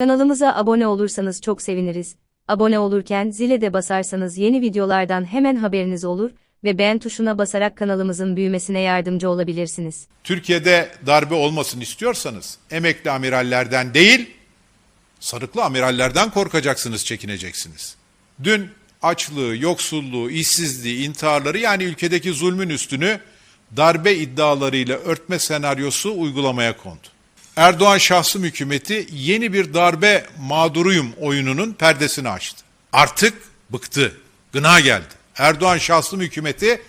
Kanalımıza abone olursanız çok seviniriz. Abone olurken zile de basarsanız yeni videolardan hemen haberiniz olur ve beğen tuşuna basarak kanalımızın büyümesine yardımcı olabilirsiniz. Türkiye'de darbe olmasın istiyorsanız emekli amirallerden değil, sarıklı amirallerden korkacaksınız, çekineceksiniz. Dün açlığı, yoksulluğu, işsizliği, intiharları yani ülkedeki zulmün üstünü darbe iddialarıyla örtme senaryosu uygulamaya kondu. Erdoğan şahsım hükümeti yeni bir darbe mağduruyum oyununun perdesini açtı. Artık bıktı, gına geldi. Erdoğan şahsım hükümeti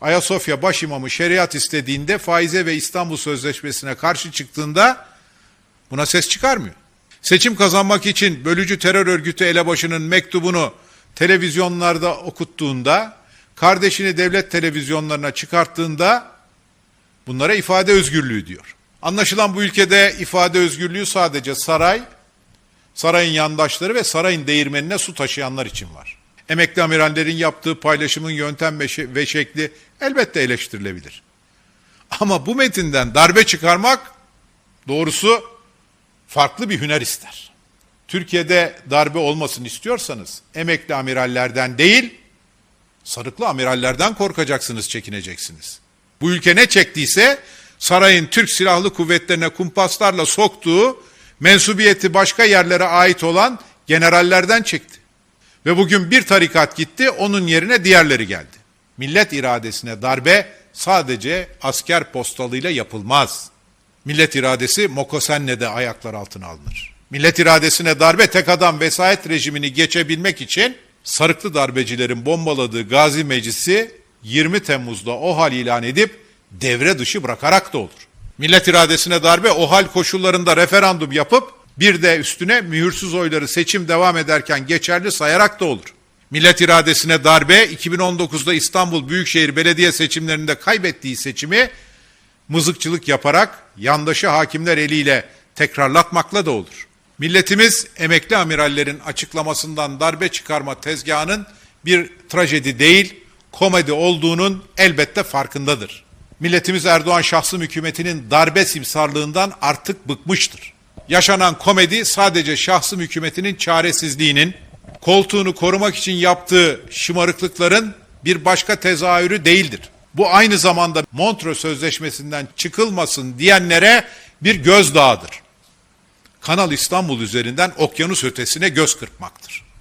Ayasofya başimamı şeriat istediğinde faize ve İstanbul Sözleşmesi'ne karşı çıktığında buna ses çıkarmıyor. Seçim kazanmak için bölücü terör örgütü elebaşının mektubunu televizyonlarda okuttuğunda, kardeşini devlet televizyonlarına çıkarttığında bunlara ifade özgürlüğü diyor. Anlaşılan bu ülkede ifade özgürlüğü sadece saray, sarayın yandaşları ve sarayın değirmenine su taşıyanlar için var. Emekli amirallerin yaptığı paylaşımın yöntem ve şe- ve şekli elbette eleştirilebilir. Ama bu metinden darbe çıkarmak doğrusu farklı bir hüner ister. Türkiye'de darbe olmasın istiyorsanız emekli amirallerden değil, sarıklı amirallerden korkacaksınız, çekineceksiniz. Bu ülke ne çektiyse sarayın Türk Silahlı Kuvvetlerine kumpaslarla soktuğu mensubiyeti başka yerlere ait olan generallerden çekti. Ve bugün bir tarikat gitti, onun yerine diğerleri geldi. Millet iradesine darbe sadece asker postalıyla yapılmaz. Millet iradesi Mokosen'le de ayaklar altına alınır. Millet iradesine darbe tek adam vesayet rejimini geçebilmek için sarıklı darbecilerin bombaladığı Gazi Meclisi 20 Temmuz'da o hal ilan edip devre dışı bırakarak da olur. Millet iradesine darbe o hal koşullarında referandum yapıp bir de üstüne mühürsüz oyları seçim devam ederken geçerli sayarak da olur. Millet iradesine darbe 2019'da İstanbul Büyükşehir Belediye seçimlerinde kaybettiği seçimi mızıkçılık yaparak yandaşı hakimler eliyle tekrarlatmakla da olur. Milletimiz emekli amirallerin açıklamasından darbe çıkarma tezgahının bir trajedi değil, komedi olduğunun elbette farkındadır. Milletimiz Erdoğan şahsım hükümetinin darbe simsarlığından artık bıkmıştır. Yaşanan komedi sadece şahsım hükümetinin çaresizliğinin, koltuğunu korumak için yaptığı şımarıklıkların bir başka tezahürü değildir. Bu aynı zamanda Montreux Sözleşmesi'nden çıkılmasın diyenlere bir gözdağıdır. Kanal İstanbul üzerinden okyanus ötesine göz kırpmaktır.